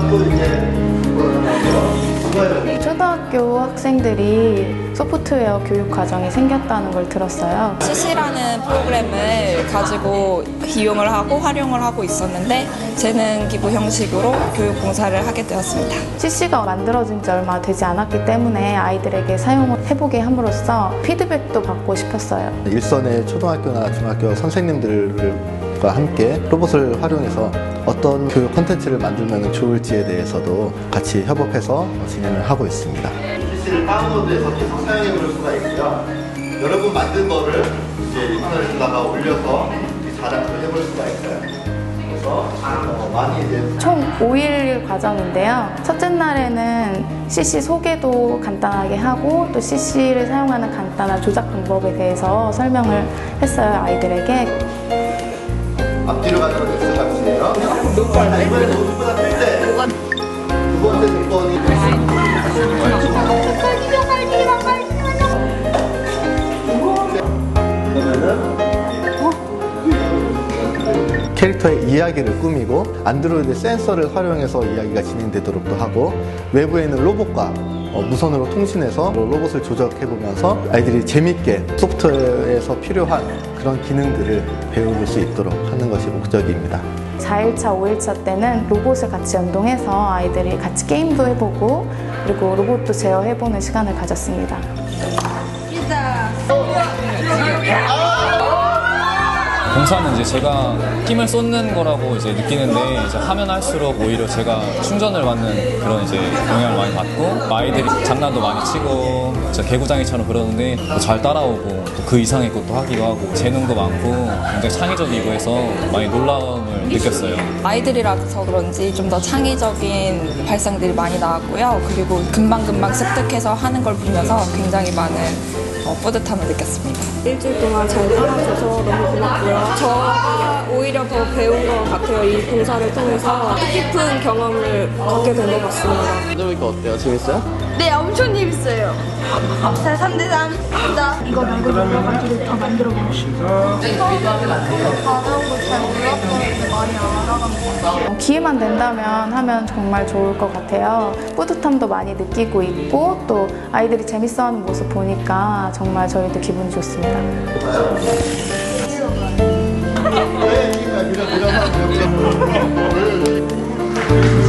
또 이제 초등학교 학생들이 소프트웨어 교육 과정이 생겼다는 걸 들었어요. CC라는 프로그램을 가지고 이용을 하고 활용을 하고 있었는데 재능 기부 형식으로 교육 공사를 하게 되었습니다. CC가 만들어진 지 얼마 되지 않았기 때문에 아이들에게 사용을 해보게 함으로써 피드백도 받고 싶었어요. 일선의 초등학교나 중학교 선생님들을 과 함께 로봇을 활용해서 어떤 교육 콘텐츠를 만들면 좋을지에 대해서도 같이 협업해서 진행을 하고 있습니다. PC를 다운로드해서 계속 사용해 볼 수가 있고요. 여러분 만든 거를 이제 인터넷에다가 올려서 자랑도 해볼 수가 있어요. 그래서 어, 총 5일 과정인데요. 첫째 날에는 CC 소개도 간단하게 하고 또 CC를 사용하는 간단한 조작 방법에 대해서 설명을 했어요, 아이들에게. 앞뒤로 가는 건 X 값이에요. 자, 이번에 노트보다 클 때. 두 번째 조건이 캐릭터의 이야기를 꾸미고 안드로이드 센서를 활용해서 이야기가 진행되도록 도 하고 외부에 있는 로봇과 어, 무선으로 통신해서 로봇을 조작해보면서 아이들이 재밌게 소프트웨어에서 필요한 그런 기능들을 배울 수 있도록 하는 것이 목적입니다. 4일차, 5일차 때는 로봇을 같이 연동해서 아이들이 같이 게임도 해보고 그리고 로봇도 제어해보는 시간을 가졌습니다. 봉사는 이제 제가 힘을 쏟는 거라고 이제 느끼는데 이제 하면 할수록 오히려 제가 충전을 받는 그런 이제 영향을 많이 받고 아이들이 장난도 많이 치고 진짜 개구장이처럼 그러는데 또잘 따라오고 또그 이상의 것도 하기도 하고 재능도 많고 굉장히 창의적이고 해서 많이 놀라움을 느꼈어요. 아이들이라서 그런지 좀 더 창의적인 발상들이 많이 나왔고요. 그리고 금방금방 습득해서 하는 걸 보면서 굉장히 많은 어, 뿌듯함을 느꼈습니다. 일주일 동안 잘 따라줘서 너무 고맙고요. 더 배운 것 같아요. 이 봉사를 통해서 뜻깊은 경험을 갖게 된 것 같습니다. 만들어보니까 어때요? 재밌어요? 네, 엄청 재밌어요. 자, 3대3. 자, 이거 말고 여러 가지를 더 만들어 보고 싶어요. 처음에 가벼운 거잘 몰랐었는데 많이 알아간 것 같아요. 어, 기회만 된다면 하면 정말 좋을 것 같아요. 뿌듯함도 많이 느끼고 있고 또 아이들이 재밌어하는 모습 보니까 정말 저희도 기분이 좋습니다. 네,